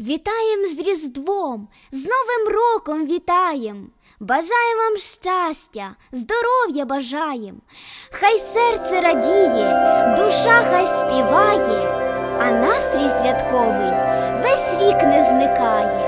Вітаєм з Різдвом, з Новим роком вітаєм. Бажаємо вам щастя, здоров'я бажаєм. Хай серце радіє, душа хай співає, а настрій святковий весь рік не зникає.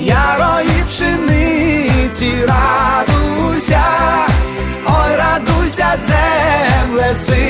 ярої пшениці, радуйся, ой, радуйся, земле, син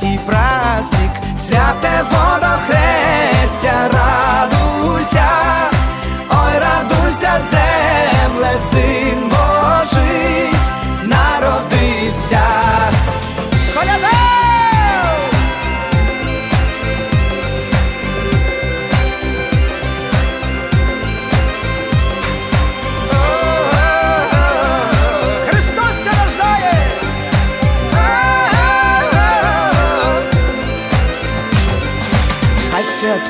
третій праздник, святе водохрестя, радуйся,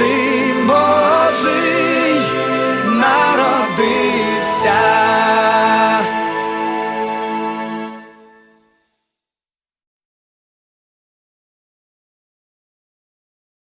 see.